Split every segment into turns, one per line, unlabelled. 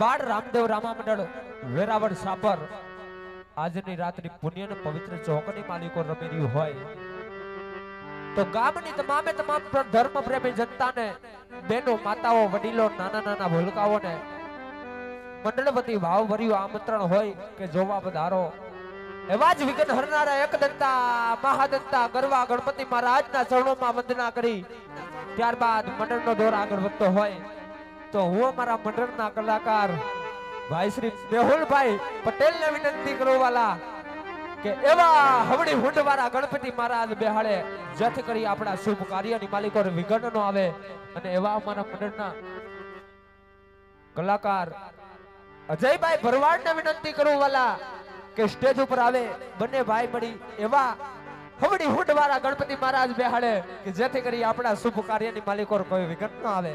બાળ રામદેવ રામા મંડળ, વેરાવળ સાપર. આજની રાતની પુણ્ય અને પવિત્ર ચોકની માલિકો રમી રહ્યું હોય. તો ગામની તમામે તમામ ધર્મ પ્રેમી જનતાને, બેનો, માતાઓ, વડીલો, નાના નાના ભૂલકાઓને મંડળ વતી ભાવ ભર્યું આમંત્રણ હોય કે જોવા પધારો એવા જ વિઘ્ન હરનારા એકદંતા, મહાદંતા, ગરવા, ગણપતિ મહારાજના ચરણોમાં વંદના કરી. ત્યારબાદ મંડળનો દોર આગળ વધતો હોય. તો હું અમારા મંડળના કલાકાર ભાઈ શ્રી મેહુલભાઈ પટેલને વિનંતી કરું વાલા કે એવા હવડી હુંડવાળા ગણપતિ મહારાજ બેહાડે, જેથી કરી આપણા શુભ કાર્યની માલિકો વિઘ્ન ન આવે. અને એવા અમારા મંડળના કલાકાર અજયભાઈ ભરવાડને વિનંતી કરું કે સ્ટેજ ઉપર આવે, બંને ભાઈ મળી એવા હવડી હુંડવાળા ગણપતિ મહારાજ બેહાડે, કે જેથી કરી આપણા શુભ કાર્યની માલિકો કોઈ વિઘ્ન ન આવે.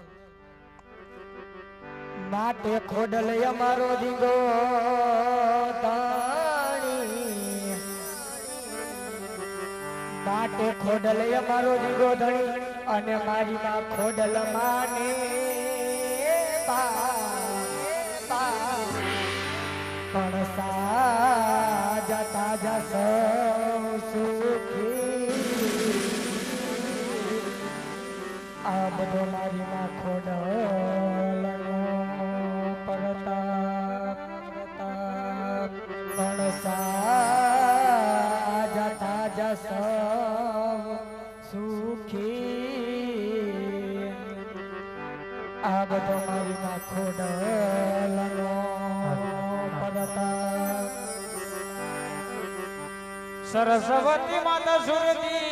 માટે ખોડલ અમારો દીગો તાણી માટે ખોડલ અમારો દીગો ધણી અને મારી માં ખોડલ માને. બા, ખોડલનો પરતાપ
સરસ્વતી માતા સુરતી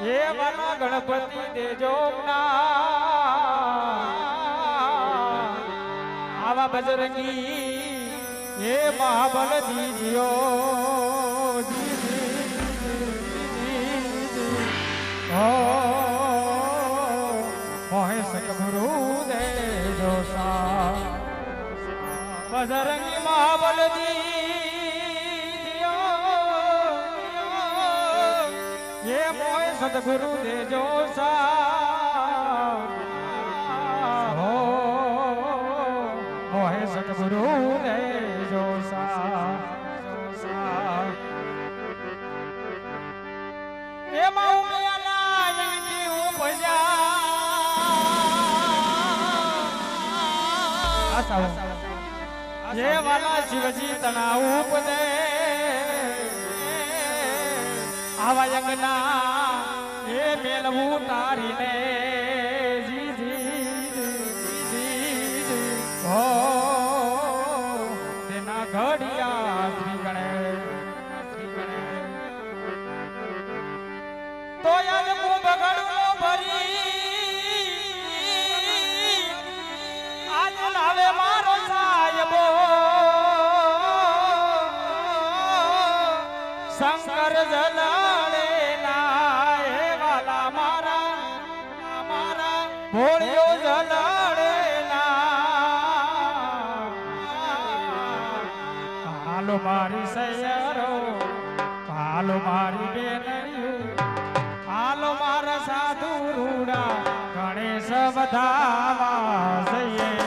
હે મારા ગણપતિ દેજો આવા બજરંગી હે મહાબલ દીજીઓ મોહે બજરંગી મહાબલજી હે મોય સદગુરુ દેજો સા હો મોય સદગુરુ દેજો સા એ માઉ મિયાના યંગી ઉપજા આસા હે વાલા શિવજી તણા ઉપદે આવા યજ્ઞ હે મેલવું તારીને. ભોળિયો જલાડે હાલો મારી સૈયરો હાલો મારી બેનરીઓ હાલો મારા સાધુ રૂડા, ગણેશ બધાવા જઈએ.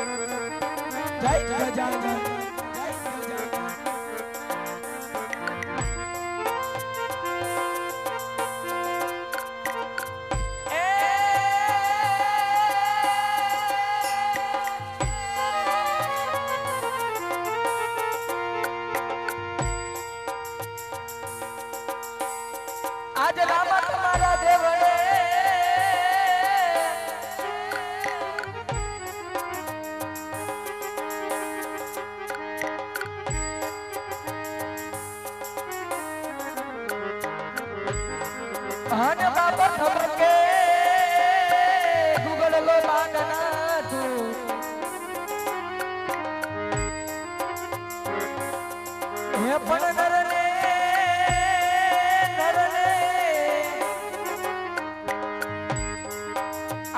જય ગજાનન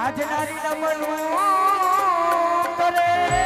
આજ નારી નમલું કરે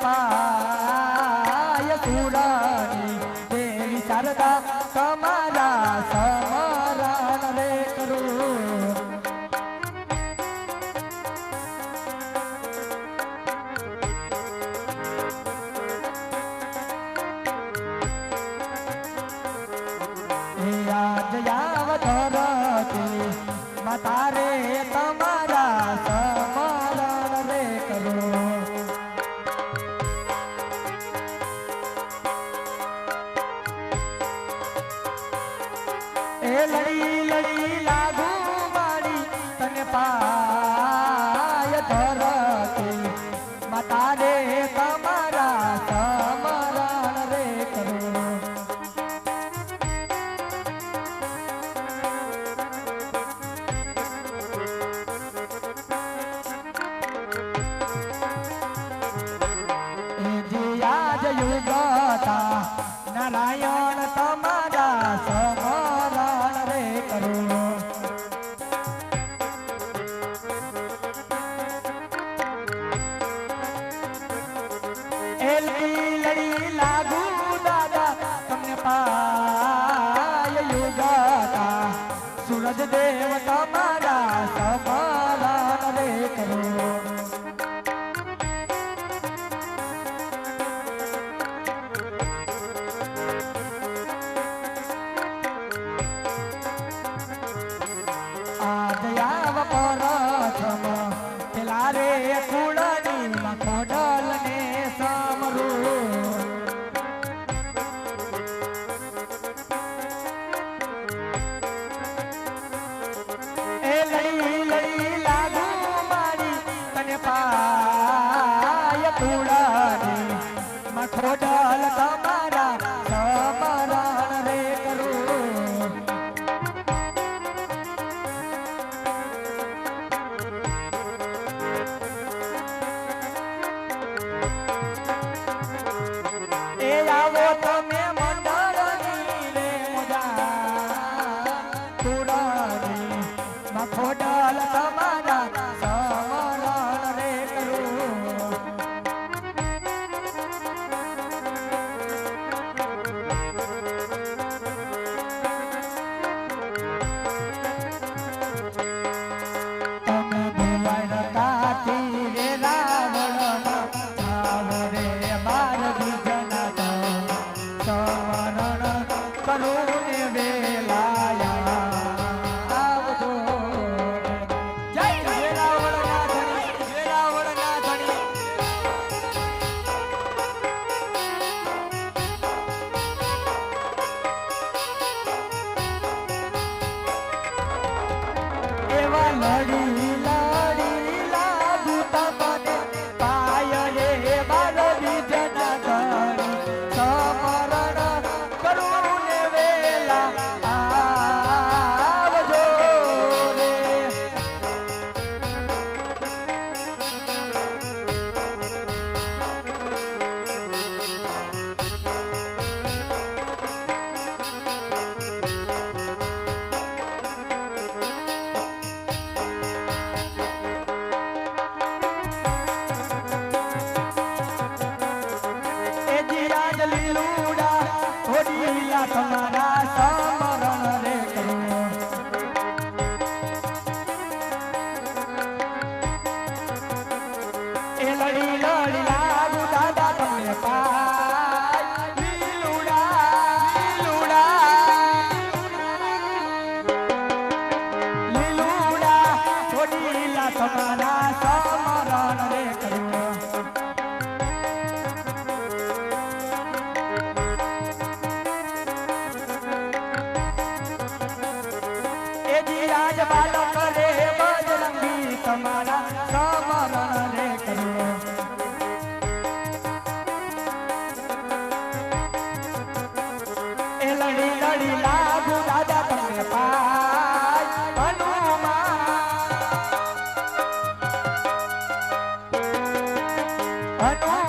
તને ನಡುವೆ What?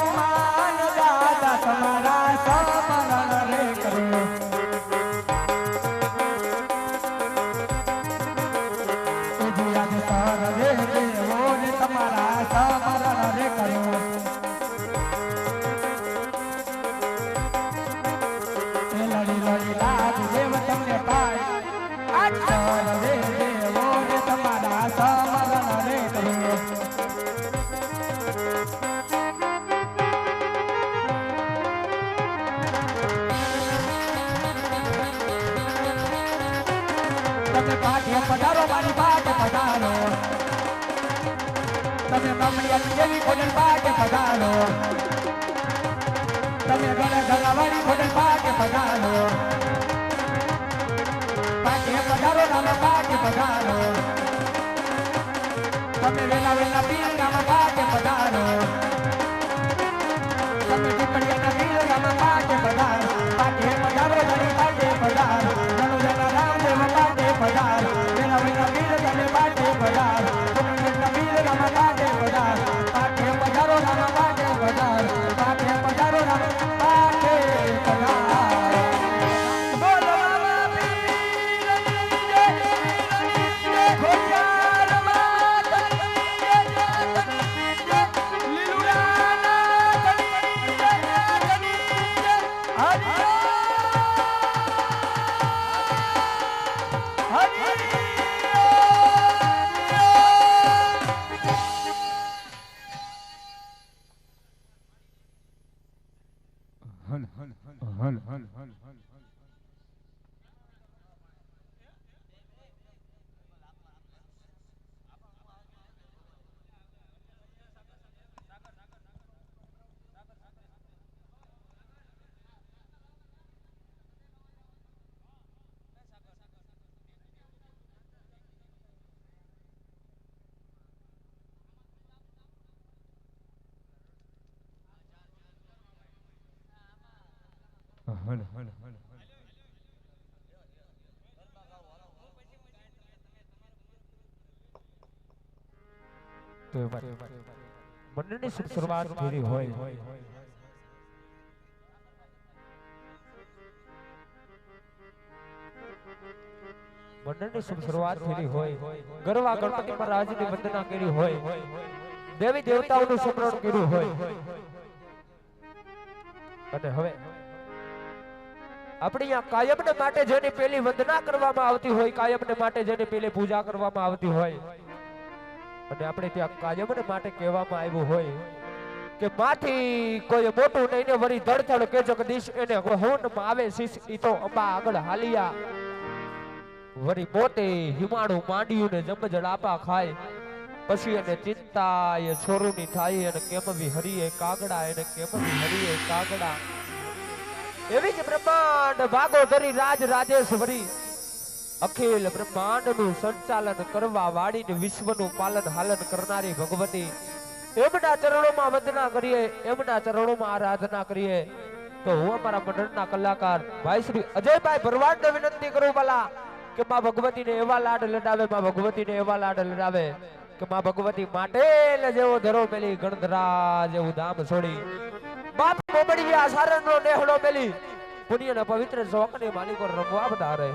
ધરાવાળી ખોટલ પાકે પગારો તમે ગળે ધરાવાળી ખોટલ પાકે પગારો પાકે પગારો નામે પાકે પગારો તમે વેલા વેલા પીર નામે પાકે પગારો તમે ટીપડિયાના પીર નામે
પાકે પગારો પાકે પગારો ધરી
પાકે પગારો મંડળની શરૂઆત ફેરી હોય? મંડળની શરૂઆત ફેરી હોય? ગરવા ગણપતિ મહારાજની વંદના કરી હોય? દેવી દેવતાઓનું સ્મરણ કર્યું હોય? અને હવે આપણે અહીંયા કાયમને માટે જેની પેલી વંદના કરવામાં આવતી હોય, કાયમને માટે જેની પેલી પૂજા કરવામાં આવતી હોય, અને આપણે ત્યાં કાયમને માટે કહેવામાં આવ્યું હોય કે માથી કોઈ મોટું નહીં ને વરી ધડધડ કે જગદીશ એને હોનમાં આવે, શીશ ઈ તો અંબા આગળ હાલિયા. વરી પોતે હિમાણું માંડ્યું ને જમજડ આપા ખાય, પછી એને ચિંતા એ છોરુની થાય અને કેમવી હરીએ કાગડા એને કેમવી હરીએ કાગડા એવી જ બ્રહ્માંડ ભાગો ધરી રાજ રાજેશ્વરી. અખિલ બ્રહ્માંડનું સંચાલન કરવા વાળીને વિશ્વનું પાલન હાલન કરનારી ભગવતી. એમના ચરણોમાં વંદના કરીએ, એમના ચરણોમાં આરાધના કરીએ. તો હું અમારા મંડળના કલાકાર ભાઈ શ્રી અજયભાઈ ભરવાડને વિનંતી કરું ભલા, કે માં ભગવતીને એવા લાડ લડાવે, માં ભગવતીને એવા લાડ લડાવે, કે માં ભગવતી માટે જેવો ધરો પેલી ગણધરા જેવું ધામ છોડી. બાપ બોબડી આ સારંગો નેહળો મેલી. પુણ્યના પવિત્ર શોકને માલિકો રમવા રહે